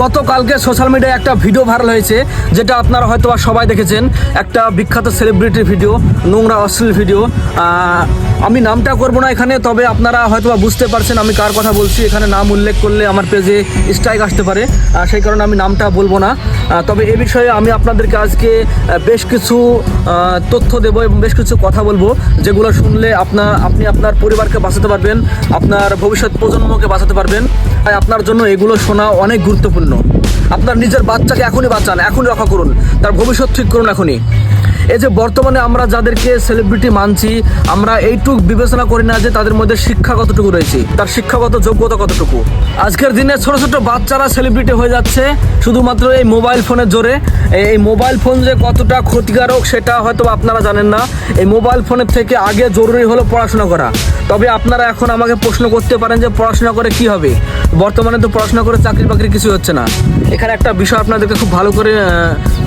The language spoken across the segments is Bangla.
গতকালকে সোশ্যাল মিডিয়ায় একটা ভিডিও ভাইরাল হয়েছে, যেটা আপনারা হয়তো সবাই দেখেছেন। একটা বিখ্যাত সেলিব্রিটির ভিডিও নোংরা, অশ্লীল ভিডিও আমি নামটা করব না এখানে, তবে আপনারা হয়তো বুঝতে পারছেন আমি কার কথা বলছি। এখানে নাম উল্লেখ করলে আমার পেজে স্ট্রাইক আসতে পারে সেই কারণে আমি নামটা বলব না। তবে এ বিষয়ে আমি আপনাদেরকে আজকে বেশ কিছু তথ্য দেব এবং বেশ কিছু কথা বলব, যেগুলো শুনলে আপনার, আপনি আপনার পরিবারকে বাঁচাতে পারবেন, আপনার ভবিষ্যৎ প্রজন্মকে বাঁচাতে পারবেন। তাই আপনার জন্য এগুলো শোনা অনেক গুরুত্বপূর্ণ। আপনার নিজের বাচ্চাকে এখনই বাঁচান, এখনই রক্ষা করুন, তার ভবিষ্যৎ ঠিক করুন এখনই। এই যে বর্তমানে আমরা যাদেরকে সেলিব্রিটি মানছি, আমরা এইটুক বিবেচনা করি না যে তাদের মধ্যে শিক্ষা কতটুকু রয়েছে, তার শিক্ষাগত যোগ্যতা কতটুকু। আজকের দিনে ছোট ছোট বাচ্চারা সেলিব্রিটি হয়ে যাচ্ছে, শুধুমাত্র এই মোবাইল ফোনের জোরে। এই মোবাইল ফোন যে কতটা ক্ষতিকারক সেটা হয়তো আপনারা জানেন না। এই মোবাইল ফোনের থেকে আগে জরুরি হলো পড়াশোনা করা। তবে আপনারা এখন আমাকে প্রশ্ন করতে পারেন যে পড়াশোনা করে কি হবে? বর্তমানে তো পড়াশোনা করে চাকরি বাকরি কিছু হচ্ছে না। এখানে একটা বিষয় আপনাদেরকে খুব ভালো করে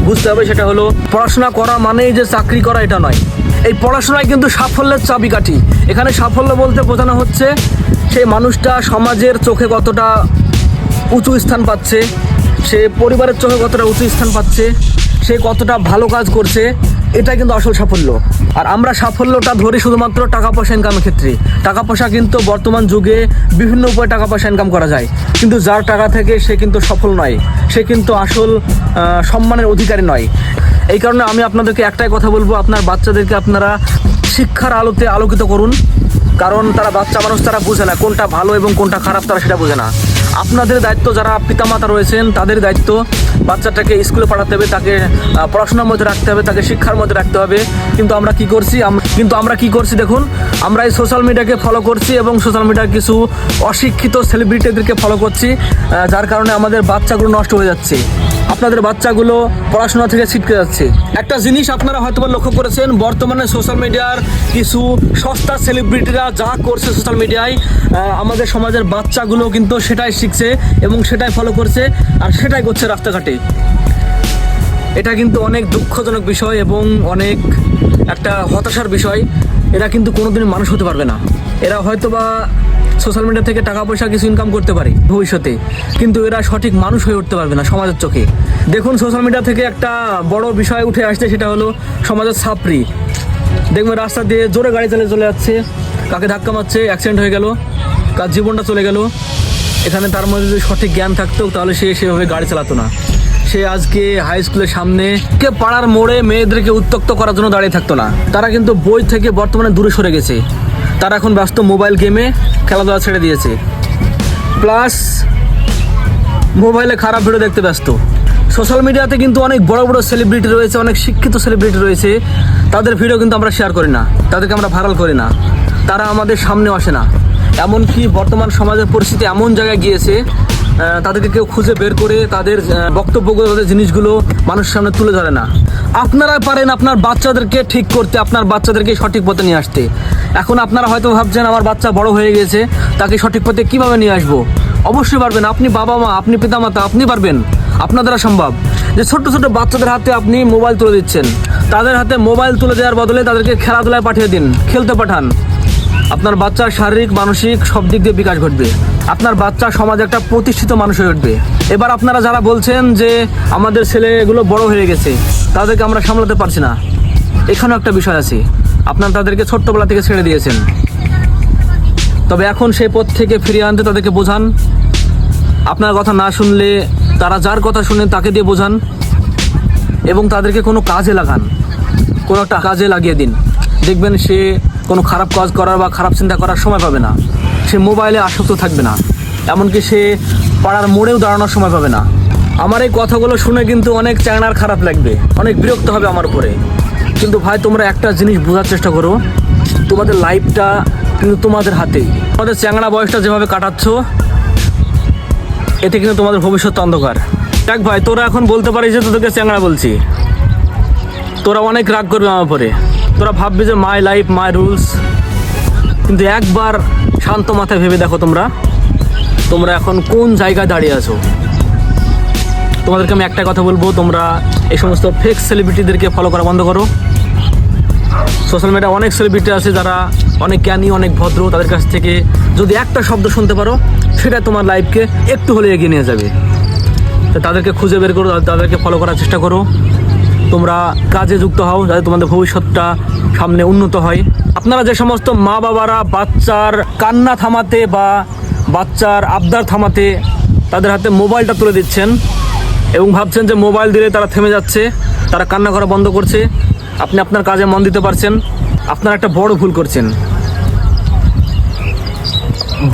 বুঝতে হবে, সেটা হলো পড়াশোনা করা মানেই যে চাকরি করা, এটা নয়। এই পড়াশোনায় কিন্তু সাফল্যের চাবিকাঠি। এখানে সাফল্য বলতে বোঝানো হচ্ছে, সেই মানুষটা সমাজের চোখে কতটা উঁচু স্থান পাচ্ছে, সে পরিবারের চোখে কতটা উঁচু স্থান পাচ্ছে, সে কতটা ভালো কাজ করছে এটা কিন্তু আসল সাফল্য। আর আমরা সাফল্যটা ধরি শুধুমাত্র টাকা পয়সা ইনকামের ক্ষেত্রে। টাকা পয়সা কিন্তু বর্তমান যুগে বিভিন্ন উপায়ে টাকা পয়সা ইনকাম করা যায়। কিন্তু যার টাকা থেকে সে কিন্তু সফল নয়। সে কিন্তু আসল সম্মানের অধিকারী নয়। এই কারণে আমি আপনাদেরকে একটাই কথা বলব, আপনার বাচ্চাদেরকে আপনারা শিক্ষার আলোতে আলোকিত করুন। কারণ তারা বাচ্চা মানুষ, তারা বোঝে না কোনটা ভালো এবং কোনটা খারাপ, তারা সেটা বোঝে না। আপনাদের দায়িত্ব যারা পিতামাতা রয়েছেন, তাদের দায়িত্ব বাচ্চাটাকে স্কুলে পাঠাতে হবে, তাকে পড়াশোনার মধ্যে রাখতে হবে, তাকে শিক্ষার মধ্যে রাখতে হবে। কিন্তু আমরা কি করছি? কিন্তু আমরা কি করছি দেখুন, আমরা এই সোশ্যাল মিডিয়াকে ফলো করছি এবং সোশ্যাল মিডিয়ার কিছু অশিক্ষিত সেলিব্রিটিদেরকে ফলো করছি যার কারণে আমাদের বাচ্চাগুলো নষ্ট হয়ে যাচ্ছে। আপনাদের বাচ্চাগুলো পড়াশোনা থেকে ছিটকে যাচ্ছে। একটা জিনিস আপনারা হয়তো লক্ষ্য করেছেন, বর্তমানে সোশ্যাল মিডিয়ার কিছু সস্তা সেলিব্রিটিরা যা করছে সোশ্যাল মিডিয়ায় আমাদের সমাজের বাচ্চাগুলো কিন্তু সেটাই শিখছে এবং সেটাই ফলো করছে আর সেটাই করছে রাস্তাঘাটে। এটা কিন্তু অনেক দুঃখজনক বিষয় এবং অনেক একটা হতাশার বিষয়। এরা কিন্তু কোনোদিন মানুষ হতে পারবে না। এরা হয়তো বা সোশ্যাল মিডিয়া থেকে টাকা পয়সা কিছু ইনকাম করতে পারে ভবিষ্যতে, কিন্তু এরা সঠিক মানুষ হয়ে উঠতে পারবে না সমাজের চোখে। দেখুন সোশ্যাল মিডিয়া থেকে একটা বড় বিষয় উঠে আসছে, সেটা হলো সমাজের ছাপরি দেখবেন রাস্তা দিয়ে জোরে গাড়ি চালিয়ে চলে যাচ্ছে, কাকে ধাক্কা মারছে অ্যাক্সিডেন্ট হয়ে গেল, কার জীবনটা চলে গেল। এখানে তার মধ্যে যদি সঠিক জ্ঞান থাকতো, তাহলে সে সেভাবে গাড়ি চালাতো না। সে আজকে হাই স্কুলের সামনে কে পাড়ার মোড়ে মেয়েদেরকে উত্তক্ত করার জন্য দাঁড়িয়ে থাকতো না। তারা কিন্তু বই থেকে বর্তমানে দূরে সরে গেছে। তারা এখন ব্যস্ত মোবাইল গেমে খেলাধুলা ছেড়ে দিয়েছে। প্লাস মোবাইলে খারাপ ভিডিও দেখতে ব্যস্ত। সোশ্যাল মিডিয়াতে কিন্তু অনেক বড় বড় সেলিব্রিটি রয়েছে, অনেক শিক্ষিত সেলিব্রিটি রয়েছে। তাদের ভিডিও কিন্তু আমরা শেয়ার করি না। তাদেরকে আমরা ভাইরাল করি না। তারা আমাদের সামনে আসে না। এমনকি বর্তমান সমাজের পরিস্থিতি এমন জায়গায় গিয়েছে তাদেরকে কেউ খুঁজে বের করে তাদের বক্তব্যগুলো, তাদের জিনিসগুলো মানুষের সামনে তুলে ধরে না। আপনারা পারেন আপনার বাচ্চাদেরকে ঠিক করতে, আপনার বাচ্চাদেরকে সঠিক পথে নিয়ে আসতে। এখন আপনারা হয়তো ভাবছেন, আমার বাচ্চা বড় হয়ে গেছে, তাকে সঠিক পথে কীভাবে নিয়ে আসব? অবশ্যই পারবেন, আপনি বাবা মা, আপনি পিতামাতা, আপনি পারবেন আপনার দ্বারা সম্ভব। যে ছোট্ট ছোট বাচ্চাদের হাতে আপনি মোবাইল তুলে দিচ্ছেন, তাদের হাতে মোবাইল তুলে দেওয়ার বদলে তাদেরকে খেলাধুলায় পাঠিয়ে দিন, খেলতে পাঠান। আপনার বাচ্চার শারীরিক, মানসিক সব দিক দিয়ে বিকাশ ঘটবে। আপনার বাচ্চা সমাজে একটা প্রতিষ্ঠিত মানুষ হয়ে উঠবে। এবার আপনারা যারা বলছেন যে আমাদের ছেলেগুলো বড় হয়ে গেছে, তাদেরকে আমরা সামলাতে পারছি না। এখানেও একটা বিষয় আছে। আপনারা তাদেরকে ছোট্টবেলা থেকে ছেড়ে দিয়েছেন। তবে এখন সেই পথ থেকে ফিরিয়ে আনতে তাদেরকে বোঝান। আপনার কথা না শুনলে তারা যার কথা শুনে তাকে দিয়ে বোঝান। এবং তাদেরকে কোনো কাজে লাগান। কোনো একটা কাজে লাগিয়ে দিন। দেখবেন সে কোনো খারাপ কাজ করার বা খারাপ চিন্তা করার সময় পাবে না। সে মোবাইলে আসক্ত থাকবে না। এমনকি সে পাড়ার মোড়েও দাঁড়ানোর সময় পাবে না। আমার এই কথাগুলো শুনে কিন্তু অনেক চ্যাংড়ার খারাপ লাগবে। অনেক বিরক্ত হবে আমার উপরে। কিন্তু ভাই, তোমরা একটা জিনিস বোঝার চেষ্টা করো। তোমাদের লাইফটা কিন্তু তোমাদের হাতেই। তোমাদের চ্যাংড়া বয়সটা যেভাবে কাটাচ্ছ, এতে কিন্তু তোমাদের ভবিষ্যৎ অন্ধকার। দেখ ভাই, তোরা এখন বলতে পারিস যে তোদেরকে চ্যাংড়া বলছি। তোরা অনেক রাগ করবে আমার পরে তোরা ভাববি যে মাই লাইফ মাই রুলস কিন্তু একবার শান্ত মাথায় ভেবে দেখো তোমরা তোমরা এখন কোন জায়গায় দাঁড়িয়ে আছো? তোমাদেরকে আমি একটা কথা বলব, তোমরা এই সমস্ত ফেক সেলিব্রিটিদেরকে ফলো করা বন্ধ করো। সোশ্যাল মিডিয়া অনেক সেলিব্রিটি আছে যারা অনেক জ্ঞানী, অনেক ভদ্র, তাদের কাছ থেকে যদি একটা শব্দ শুনতে পারো, সেটা তোমার লাইফকে একটু হলে এগিয়ে নিয়ে যাবে। তাদেরকে খুঁজে বের করো তাদেরকে ফলো করার চেষ্টা করো। তোমরা কাজে যুক্ত হও, যাতে তোমাদের ভবিষ্যৎটা সামনে উন্নত হয়। আপনারা যে সমস্ত মা বাবারা বাচ্চার কান্না থামাতে বা বাচ্চার আবদার থামাতে তাদের হাতে মোবাইলটা তুলে দিচ্ছেন এবং ভাবছেন যে মোবাইল দিলে তারা থেমে যাচ্ছে, তারা কান্না করা বন্ধ করছে, আপনি আপনার কাজে মন দিতে পারছেন, আপনার একটা বড় ভুল করছেন।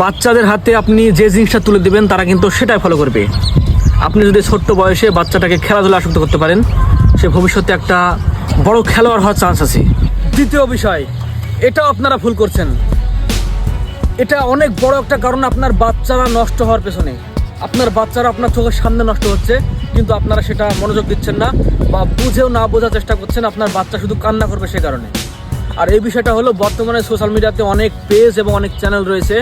বাচ্চাদের হাতে আপনি যে জিনিসটা তুলে দেবেন, তারা কিন্তু সেটাই ফলো করবে। আপনি যদি ছোট্ট বয়সে বাচ্চাটাকে খেলাধুলা আসক্ত করতে পারেন সে ভবিষ্যতে একটা বড় খেলোয়াড় হওয়ার চান্স আছে। দ্বিতীয় বিষয়, এটাও আপনারা ভুল করছেন। এটা অনেক বড় একটা কারণ আপনার বাচ্চারা নষ্ট হওয়ার পেছনে। আপনার বাচ্চারা আপনার চোখের সামনে নষ্ট হচ্ছে, কিন্তু আপনারা সেটা মনোযোগ দিচ্ছেন না বা বুঝেও না বোঝার চেষ্টা করছেন আপনার বাচ্চা শুধু কান্না করবে সে কারণে। আর এই বিষয়টা হলো, বর্তমানে সোশ্যাল মিডিয়াতে অনেক পেজ এবং অনেক চ্যানেল রয়েছে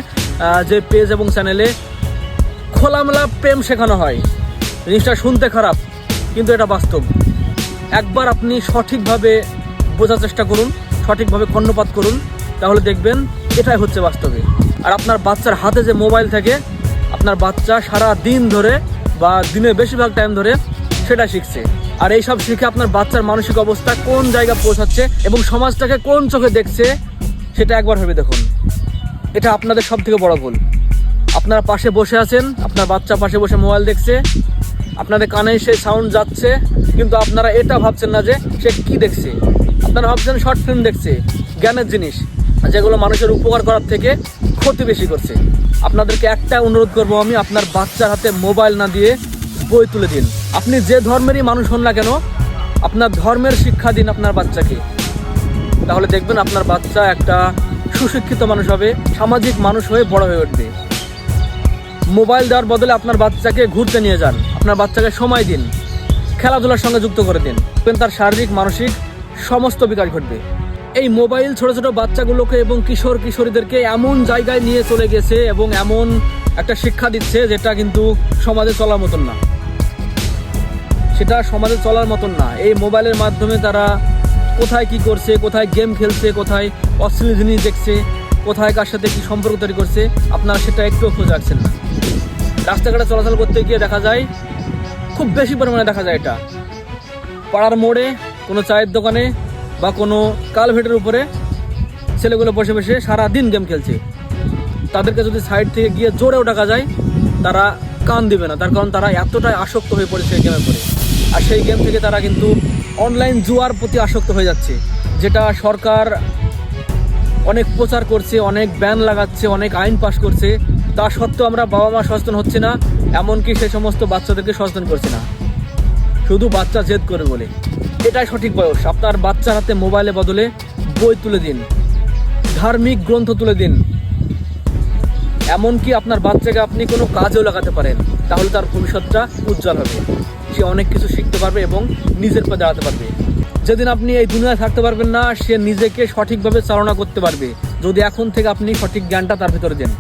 যে পেজ এবং চ্যানেলে খোলামেলা প্রেম শেখানো হয়। জিনিসটা শুনতে খারাপ, কিন্তু এটা বাস্তব। একবার আপনি সঠিকভাবে বোঝার চেষ্টা করুন, সঠিকভাবে কর্ণপাত করুন, তাহলে দেখবেন এটাই হচ্ছে বাস্তবে। আর আপনার বাচ্চার হাতে যে মোবাইল থাকে, আপনার বাচ্চা সারা দিন ধরে বা দিনের বেশিরভাগ টাইম ধরে সেটা শিখছে। আর এই সব শিখে আপনার বাচ্চার মানসিক অবস্থা কোন জায়গা পৌঁছাচ্ছে এবং সমাজটাকে কোন চোখে দেখছে, সেটা একবার ভেবে দেখুন। এটা আপনাদের সব থেকে বড় ভুল। আপনার পাশে বসে আছেন, আপনার বাচ্চা পাশে বসে মোবাইল দেখছে আপনাদের কানে সে সাউন্ড যাচ্ছে, কিন্তু আপনারা এটা ভাবছেন না যে সে কি দেখছে। আপনারা ভাবছেন শর্ট ফিল্ম দেখছে, জ্ঞানের জিনিস, যেগুলো মানুষের উপকার করার থেকে ক্ষতি বেশি করছে। আপনাদেরকে একটা অনুরোধ করব আমি, আপনার বাচ্চার হাতে মোবাইল না দিয়ে বই তুলে দিন। আপনি যে ধর্মেরই মানুষ হন না কেন, আপনার ধর্মের শিক্ষা দিন আপনার বাচ্চাকে। তাহলে দেখবেন আপনার বাচ্চা একটা সুশিক্ষিত মানুষ হবে, সামাজিক মানুষ হয়ে বড় হয়ে উঠবে। মোবাইল দেওয়ার বদলে আপনার বাচ্চাকে ঘুরতে নিয়ে যান। আপনার বাচ্চাকে সময় দিন, খেলাধুলার সঙ্গে যুক্ত করে দিন। তার শারীরিক, মানসিক সমস্ত বিকাশ ঘটবে। এই মোবাইল ছোট ছোট বাচ্চাগুলোকে এবং কিশোর, কিশোরীদেরকে এমন জায়গায় নিয়ে চলে গেছে এবং এমন একটা শিক্ষা দিচ্ছে যেটা কিন্তু সমাজে চলার মতন না। সেটা সমাজে চলার মতন না। এই মোবাইলের মাধ্যমে তারা কোথায় কি করছে, কোথায় গেম খেলছে, কোথায় অশ্লীল জিনিস দেখছে, কোথায় কার সাথে কি সম্পর্ক তৈরি করছে, আপনারা সেটা একটু খোঁজ রাখছেন না। রাস্তাঘাটে চলাচল করতে গিয়ে দেখা যায় খুব বেশি পরিমাণে দেখা যায় এটা। পাড়ার মোড়ে, কোনো চায়ের দোকানে বা কোনো কালভেটের উপরে ছেলেগুলো বসে বসে সারা দিন গেম খেলছে। তাদেরকে যদি সাইড থেকে গিয়ে জোরেও ডাকা যায়, তারা কান দিবে না। তার কারণ তারা এতটাই আসক্ত হয়ে পড়েছে এই গেমের পরে আর সেই গেম থেকে তারা কিন্তু অনলাইন জুয়ার প্রতি আসক্ত হয়ে যাচ্ছে, যেটা সরকার অনেক প্রচার করছে, অনেক ব্যান লাগাচ্ছে, অনেক আইন পাশ করছে। তা সত্ত্বেও আমরা বাবা মা সচেতন হচ্ছে না, এমনকি সে সমস্ত বাচ্চাদেরকে সচেতন করছে না। শুধু বাচ্চা জেদ করে বলে। এটাই সঠিক বয়স। আপনার বাচ্চার হাতে মোবাইলে বদলে বই তুলে দিন। ধার্মিক গ্রন্থ তুলে দিন। এমনকি আপনার বাচ্চাকে আপনি কোনো কাজেও লাগাতে পারেন। তাহলে তার ভবিষ্যৎটা উজ্জ্বল হবে। সে অনেক কিছু শিখতে পারবে এবং নিজের পা দাঁড়াতে পারবে। যেদিন আপনি এই দুনিয়ায় থাকতে পারবেন না, সে নিজেকে সঠিকভাবে চালনা করতে পারবে। যদি এখন থেকে আপনি সঠিক জ্ঞানটা তার ভিতরে দেন।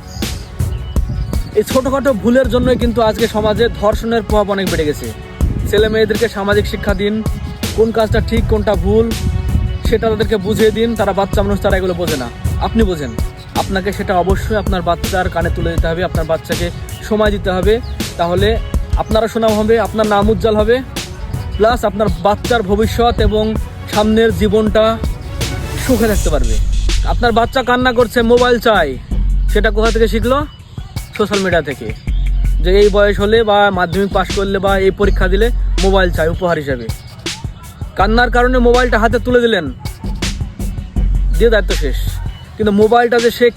এই ছোটোখাটো ভুলের জন্যই কিন্তু আজকে সমাজে ধর্ষণের প্রভাব অনেক বেড়ে গেছে। ছেলে মেয়েদেরকে সামাজিক শিক্ষা দিন, কোন কাজটা ঠিক, কোনটা ভুল, সেটা তাদেরকে বুঝিয়ে দিন, তারা বাচ্চা মানুষ, তারা এগুলো বোঝে না। আপনি বোঝেন। আপনাকে সেটা অবশ্যই আপনার বাচ্চার কানে তুলে দিতে হবে, আপনার বাচ্চাকে সময় দিতে হবে। তাহলে আপনারও সুনাম হবে, আপনার নাম উজ্জ্বল হবে। প্লাস আপনার বাচ্চার ভবিষ্যৎ এবং সামনের জীবনটা সুখে থাকতে পারবে। আপনার বাচ্চা কান্না করছে, মোবাইল চাই। সেটা কোথা থেকে শিখলো? সোশ্যাল মিডিয়া থেকে। যে এই বয়স হলে বা মাধ্যমিক পাশ করলে বা এই পরীক্ষা দিলে মোবাইল চাই উপহার হিসাবে। কান্নার কারণে মোবাইলটা হাতে তুলে দিলেন। দিয়ে দায়িত্ব শেষ। কিন্তু মোবাইলটা যে সে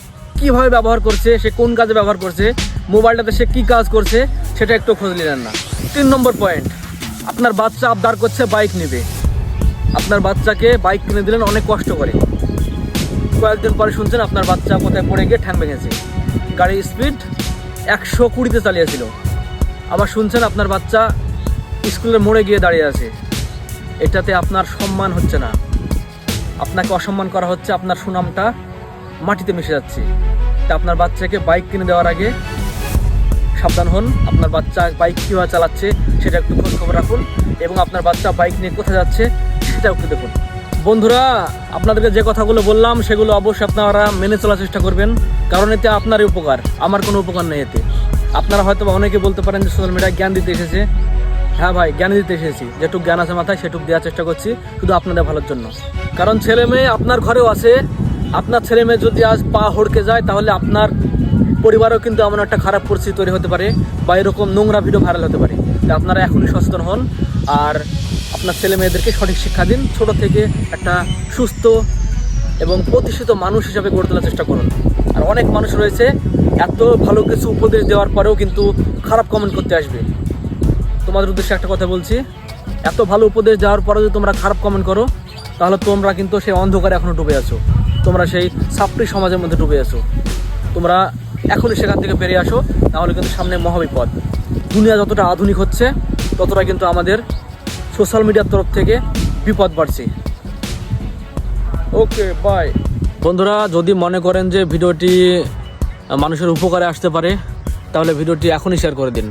কীভাবে ব্যবহার করছে, সে কোন কাজে ব্যবহার করছে মোবাইলটাতে সে কী কাজ করছে, সেটা একটু খোঁজ নিলেন না। তিন নম্বর পয়েন্ট আপনার বাচ্চা আবদার করছে বাইক নেবে। আপনার বাচ্চাকে বাইক কিনে দিলেন, অনেক কষ্ট করে। কয়েকদিন পরে শুনছেন, আপনার বাচ্চা কোথায় পড়ে গিয়ে ঠ্যাং ভেঙেছে। গাড়ির স্পিড একশো কুড়িতে চালিয়েছিল। আবার শুনছেন আপনার বাচ্চা স্কুলের মোড়ে গিয়ে দাঁড়িয়ে আছে। এটাতে আপনার সম্মান হচ্ছে না। আপনাকে অসম্মান করা হচ্ছে, আপনার সুনামটা মাটিতে মিশে যাচ্ছে। তা আপনার বাচ্চাকে বাইক কিনে দেওয়ার আগে সাবধান হন, আপনার বাচ্চা বাইক কীভাবে চালাচ্ছে সেটা একটু খোঁজ খবর রাখুন এবং আপনার বাচ্চা বাইক নিয়ে কোথায় যাচ্ছে সেটা একটু দেখুন। বন্ধুরা, আপনাদেরকে যে কথাগুলো বললাম সেগুলো অবশ্যই আপনারা মেনে চলার চেষ্টা করবেন। কারণ এতে আপনারই উপকার, আমার কোনো উপকার নেই এতে। আপনারা হয়তো অনেকে বলতে পারেন যে সোশ্যাল মিডিয়ায় জ্ঞান দিতে এসেছে। হ্যাঁ ভাই, জ্ঞান দিতে এসেছি। যেটুকু জ্ঞান আছে মাথায়, সেটুকু দেওয়ার চেষ্টা করছি, শুধু আপনাদের ভালোর জন্য। কারণ ছেলে মেয়ে আপনার ঘরেও আছে, আপনার ছেলে মেয়ে যদি আজ পা হড়কে যায়, তাহলে আপনার পরিবারও কিন্তু এমন একটা খারাপ পরিস্থিতি তৈরি হতে পারে, বা এরকম নোংরা ভিডিও ভাইরাল হতে পারে। তাই আপনারা এখনই সচেতন হন, আর আপনার ছেলে মেয়েদেরকে সঠিক শিক্ষা দিন। ছোট থেকে একটা সুস্থ এবং প্রতিষ্ঠিত মানুষ হিসাবে গড়ে তোলার চেষ্টা করুন। আর অনেক মানুষ রয়েছে, এত ভালো কিছু উপদেশ দেওয়ার পরেও কিন্তু খারাপ কমেন্ট করতে আসবে। তোমাদের উদ্দেশ্যে একটা কথা বলছি, এত ভালো উপদেশ দেওয়ার পরেও যদি তোমরা খারাপ কমেন্ট করো, তাহলে তোমরা কিন্তু সেই অন্ধকারে এখনও ডুবে আছো। তোমরা সেই সাপড়ি সমাজের মধ্যে ডুবে আছো। তোমরা এখনই সেখান থেকে বেরিয়ে আসো, তাহলে কিন্তু সামনে মহাবিপদ। দুনিয়া যতটা আধুনিক হচ্ছে, ততটা কিন্তু আমাদের সোশ্যাল মিডিয়ার তরফ থেকে বিপদ বাড়ছে। ওকে বাই বন্ধুরা, যদি মনে করেন যে ভিডিওটি মানুষের উপকারে আসতে পারে, তাহলে ভিডিওটি এখনই শেয়ার করে দিন।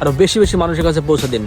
আরও বেশি বেশি মানুষের কাছে পৌঁছে দিন।